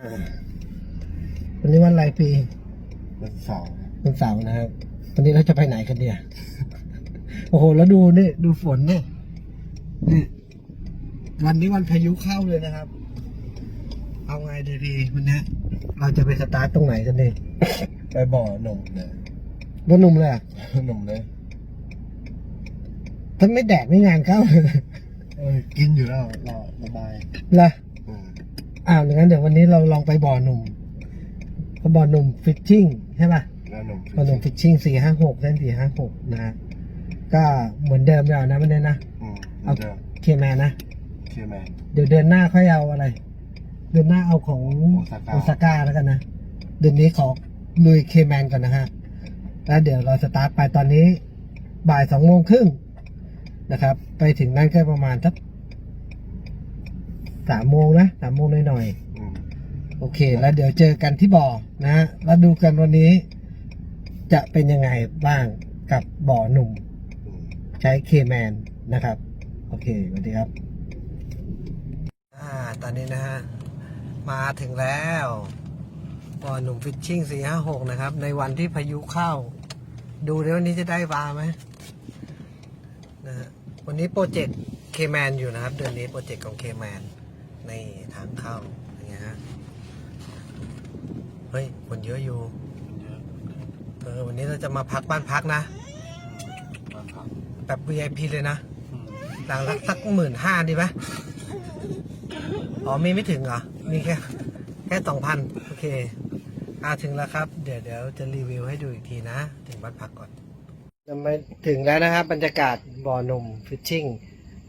อ่าวันนี้วันอะไรปีวันเสาร์วันเสาร์นะครับวันนี้เราจะไปไหนกันเนี่ย โอ้โห แล้วดูนี่ดูฝนเนี่ยนี่วันนี้วันพายุเข้าเลยนะครับ เอาไงดีพี่วันนี้เราจะไปสตาร์ทตรงไหนกันดีไปบ่อหนุ่มเลยรถหนุ่มเลยเหรอหนุ่มเลยถ้าไม่แดกไม่งานเข้าเออกินอยู่แล้วรอระบายละ อืมอ้าวอย่างนั้นเดี๋ยววันนี้เราลองไปบ่อหนุ่มบ่อหนุ่มฟิชชิ่งใช่ป่ะแล้วหนุ่มบ่อหนุ่มฟิชชิ่งสี่ห้าหกเส้นสี่ห้าหกนะฮะก็เหมือนเดิมแล้วนะวันนี้นะอืมเอาเดิมเคแมนนะ เชียร์แมนเดี๋ยวเดือนหน้าค่อยเอาอะไร เดือนหน้าเอาของโอซาก้า โอซาก้าแล้วกันนะ เดือนนี้ขอลุยเคแมนก่อนนะฮะ แล้วเดี๋ยวเราสตาร์ทไปตอนนี้บ่ายสองโมงครึ่งนะครับ ไปถึงนั่นก็ประมาณสัก สามโมงนะสามโมงหน่อยอืมๆโอเค แล้วเดี๋ยวเจอกันที่บ่อนะฮะแล้วดูกันวันนี้ จะเป็นยังไงบ้างกับบ่อหนุ่มอืมใช้เคแมนนะครับ โอเคสวัสดีครับ อ่า ตอนนี้นะฮะ มาถึงแล้วบ่อหนุ่มฟิชชิ่งสี่ห้าหกนะครับ ในวันที่พายุเข้า ดูดิวันนี้จะได้ปลาไหมนะฮะวันนี้โปรเจกต์เคแมนอยู่นะครับ เดือนนี้โปรเจกต์ของเคแมน ในทางเข้าอย่างเงี้ยฮะเฮ้ยคนเยอะอยู่เออวันนี้เราจะมาพักบ้านพักนะมาครับแบบ VIP เลยนะอืมหลังละสักหมื่นห้าดีไหมอ๋อมีไม่ถึงเหรอ มีแค่ แค่สองพันโอเค อ่าถึงแล้วครับ เดี๋ยวเดี๋ยวจะรีวิวให้ดูอีกทีนะ ถึงบ้านพักก่อนจะมาถึงแล้วนะครับ บรรยากาศบ่อหนุ่มฟิชชิ่ง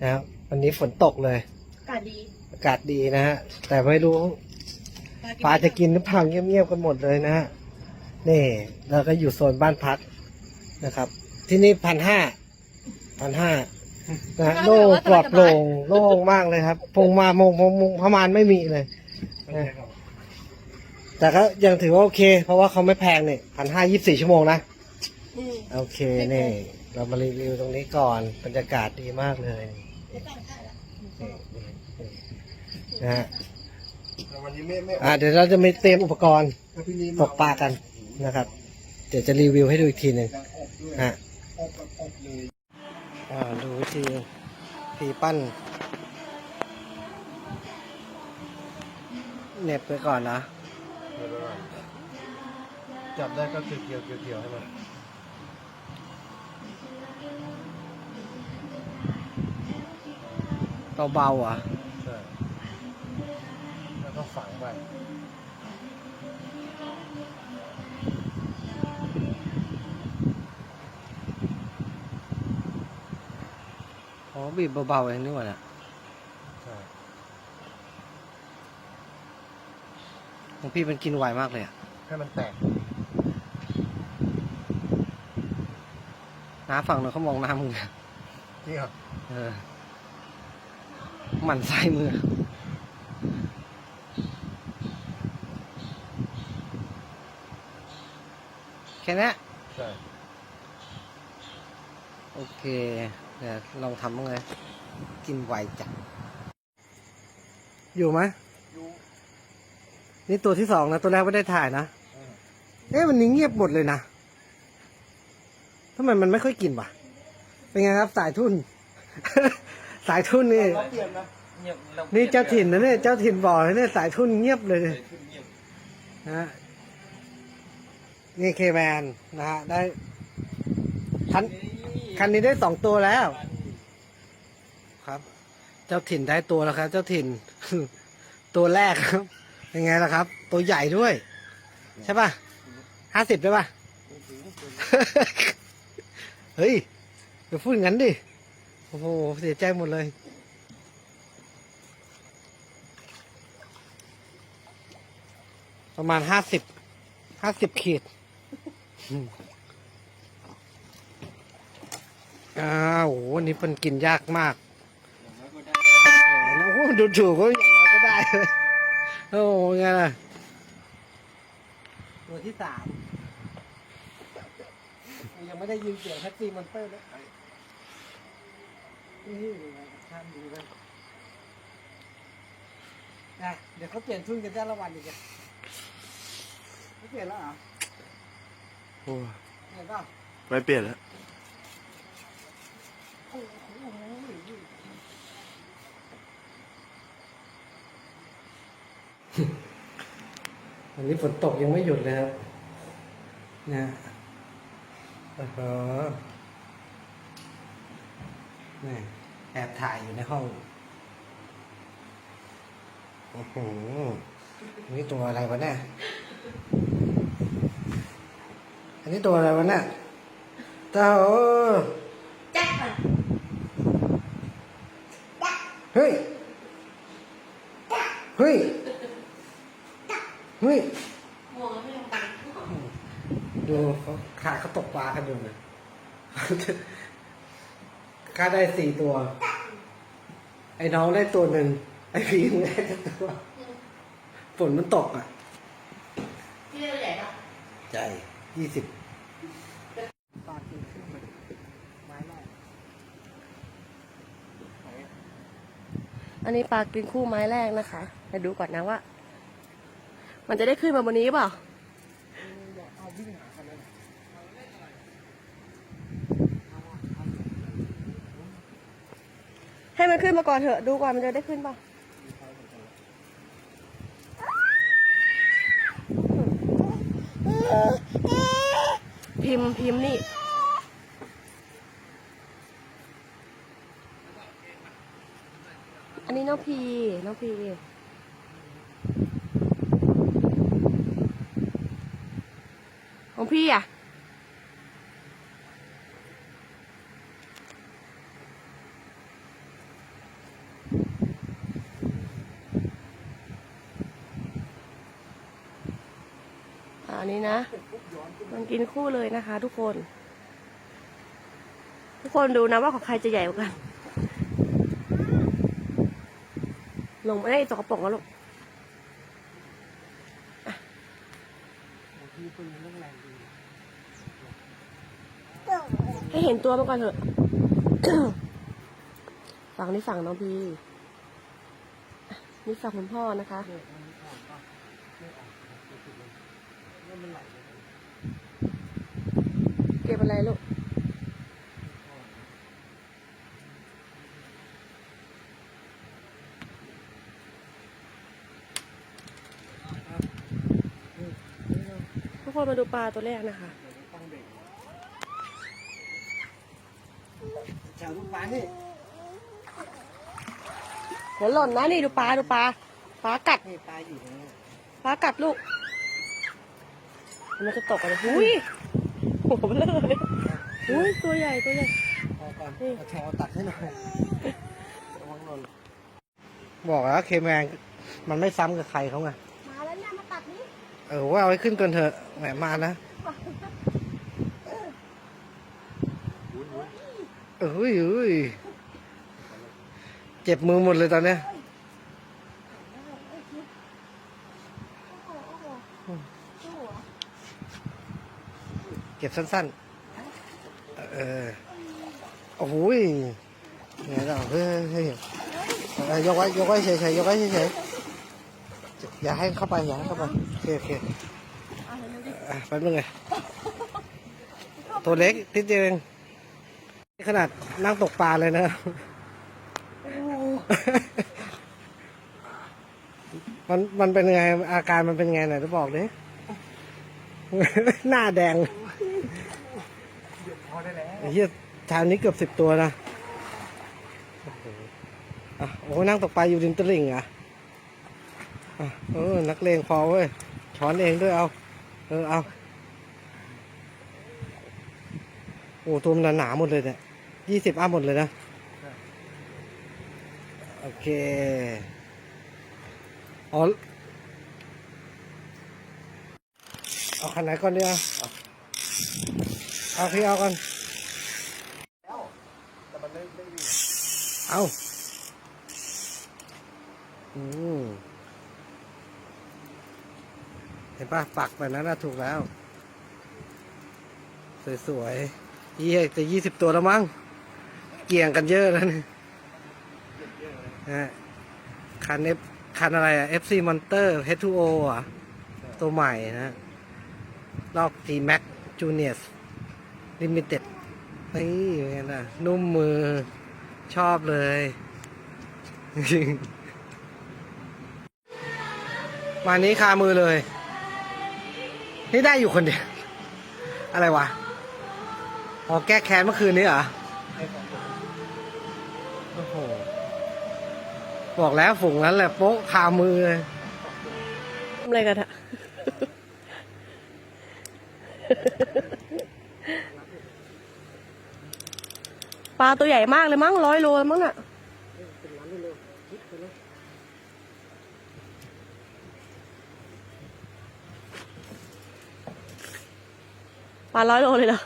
นะครับวันนี้ฝนตกเลย อากาศดีอากาศดีนะฮะ แต่ไม่รู้ปลาจะกินหรือเปล่าเงียบๆกันหมดเลยนะฮะ นี่เราก็อยู่โซนบ้านพักนะครับ ที่นี่พันห้าพันห้านะฮะโล่งปลอดโปร่งโล่งมากเลยครับ พงมาโมงพงมงประมาณไม่มีเลยนะแต่ก็ยังถือว่าโอเค เพราะว่าเขาไม่แพงเนี่ยพันห้ายี่สิบสี่ชั่วโมงนะอืมโอเคนี่เรามารีวิวตรงนี้ก่อนบรรยากาศดีมากเลยนี่นี่นี่ นะฮะแต่วันนี้ไม่ไม่อ่าเดี๋ยวเราจะมีเตรียมอุปกรณ์ถ้าพี่นี้ตกปลากันนะครับ เดี๋ยวจะรีวิวให้ดูอีกทีหนึ่งยังอบด้วยฮะ อบแบบอบเลย อ่าดูวิธีทีปั้นเหน็บไปก่อนนะเดี๋ยวก่อนจับได้ก็เกี่ยวเกี่ยวเกี่ยวเกี่ยวให้มันเบาๆอะใช่แล้วก็ฝัง ไปอ๋อบีบเบาๆเองนี่หว่าเนี่ยใช่ของพี่มันกินไวมากเลยอะให้มันแตกน้าฝั่งหนูเขามองหน้ามึงเนี่ยจริงเหรอเออหมันไส้มือ แค่เนี้ยใช่โอเคเดี๋ยวลองทำบ้างเลยกินไวจัดอยู่ไหมยูนี่ตัวที่สองนะ ตัวแรกไม่ได้ถ่ายนะเอ๊ะวันนี้เงียบหมดเลยนะทำไมมันไม่ค่อยกินวะเป็นไงครับ สายทุน สายทุนนี่เราเปลี่ยนนะนี่เจ้าถิ่นนะเนี่ยเจ้าถิ่นบอกเลยเนี่ยสายทุนเงียบเลยนะฮะ นี่เคแมนนะฮะได้คันคันนี้ได้สองตัวแล้ว ครับ เจ้าถิ่นได้ตัวแล้วครับ เจ้าถิ่น ตัวแรกครับเป็นไงล่ะครับ ตัวใหญ่ด้วย ใช่ป่ะห้าสิบได้ป่ะ เฮ้ยอย่าพูดงั้นดิ โอ้โห เสียใจหมดเลยประมาณห้าสิบห้าสิบขีด อ้าวโหนนี้มันกินยากมากโอ้โหดูถูกก็อย่างน้อยก็ได้เลยโอ้โหไงล่ะตัวที่สามยังไม่ได้ยินเสียงแท็กซี่มอนเตอร์เลยนี่ท่านดูนะอะเดี๋ยวเขาเปลี่ยนทุ่นกันได้ละวันอีกอะเขาเปลี่ยนแล้วเหรอ โอ้เปลี่ยนเปล่าไม่เปลี่ยนแล้วโอ้โหวันนี้ฝนตกยังไม่หยุดเลยครับเนี่ยโอ้โหนี่แอบถ่ายอยู่ในห้อง โอ้โหนี่ตัวอะไรวะเนี่ย นนี้ตัวอะไรวะเนี่ยเจ้าจักมันเฮ้ย เฮ้ย เฮ้ยมองไม่ลงไปดูเขาขาเขาตกปลากันอยู่นะข้าได้สี่ตัว ไอ้น้องได้ตัวหนึ่ง ไอ้พีมได้ตัวฝนมันตกอะพี่เรียกใหญ่ปะใจยี่สิบปลากินขึ้นมาไม้แรก อันนี้ปลากินคู่ไม้แรกนะคะไปดูก่อนนะว่า มันจะได้ขึ้นมาบนนี้เปล่าให้มันขึ้นมาก่อนเถอะดูก่อนมันจะได้ขึ้นเปล่าพิมพ์พิมพ์นี่ นนี้น้องพีน้องพีของพี่อะอะอันนี้นะ มันกินคู่เลยนะคะทุกคน ทุกคนดูนะว่าของใครจะใหญ่กว่ากัน ลงไม่ได้ตกกระป๋องแล้วลูกพี่ปืนเรื่องให้เห็นตัวมันก่อนเถอะ ฝั่งนี้ฝั่งน้องพีนี่ฝั่งคุณพ่อนะคะเนี่ยมันอ่อนป่ะไม่อ่อนไม่ติดเลยว่ามันไหลเลย เก็บอะไรลูก ทุ กคนมาดูปลาตัวแรกนะคะต้องเบรกแถวลูกปลานี่เดี๋ยวหล่นนะนี่ดูปลาดูปลาปลากัดนี่ปลาอยู่ตรงนี้ปลากัดลูก มันจะตกอะไรอุ้ยโอ้โหเบลอเลยอุ้ยตัวใหญ่ตัวใหญ่พอก่อนนี่เอาแถวตัดให้หน่อยระวังหล่นบอกแล้วเคแมนมันไม่ซ้ำกับใครเขาไง เออว่าเอาไว้ขึ้นก่อนเถอะแหมมานะเอ้ยเอ้ยเจ็บมือหมดเลยตอนเนี้ยเก็บสั้นๆ เออ โอ้โหยเนี่ยเราเฮ้ยเฮ้ยยกไว้ยกไว้เฉยๆยกไว้เฉยๆอย่าให้เข้าไปอย่าให้เข้าไป เคโอเคอะแป๊บนึงไงตัวเล็กนิดเดียวเองขนาดนั่งตกปลาเลยนะมันมันเป็นไง อาการมันเป็นไงไหนจะบอกดิหน้าแดงเหี้ยชามนี้เกือบสิบตัวนะโอ้โหนั่งตกปลาอยู่ริมตลิ่งอะเออ นักเลงพอเว้ย ช้อนเองด้วยเอา เออเอา โอ้ตัวมันหนาๆหมดเลยเนี่ยยี่สิบอัพหมดเลยนะ โอเคอ๋อเอาคันไหนก่อนดีอะเอาเอาพี่เอาก่อนแต่มันเอาอืม ห็นป่ะปักแบบนั้นน่ะถูกแล้ว สวยๆยี่จะยี่สิบตัวแล้วมั้งเกี่ยงกันเยอะแล้วนี่ฮะคันนี้คันคันอะไรอะ FC Monster H2O อะ ตัวใหม่นะลอก G Max Junior Limited นี่เป็นไงล่ะ นุ่มมือชอบเลยจริงวันนี้คามือเลย นี่ได้อยู่คนเดียว อะไรวะอ๋อแก้แค้นเมื่อคืนนี้เหรอ โอ้โห บอกแล้วฝูงนั้นแหละโป๊ะคามือเลยทำอะไรกันอะปลาตัวใหญ่มากเลยมั้งร้อยโลมั้งน่ะ ปลาร้อยโลเลยเหรอ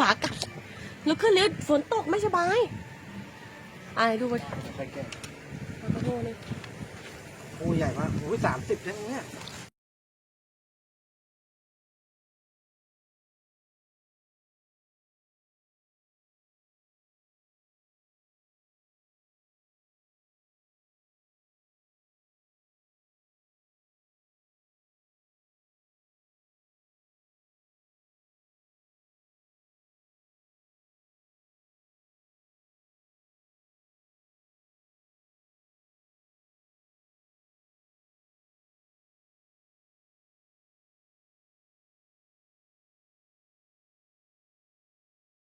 ฝากัดลุกขึ้นเร็วฝนตกไม่สบายอ่าดูมันปลากระโฮนี่โอ้ใหญ่มากโอ้ยสามสิบได้ไหมเนี่ย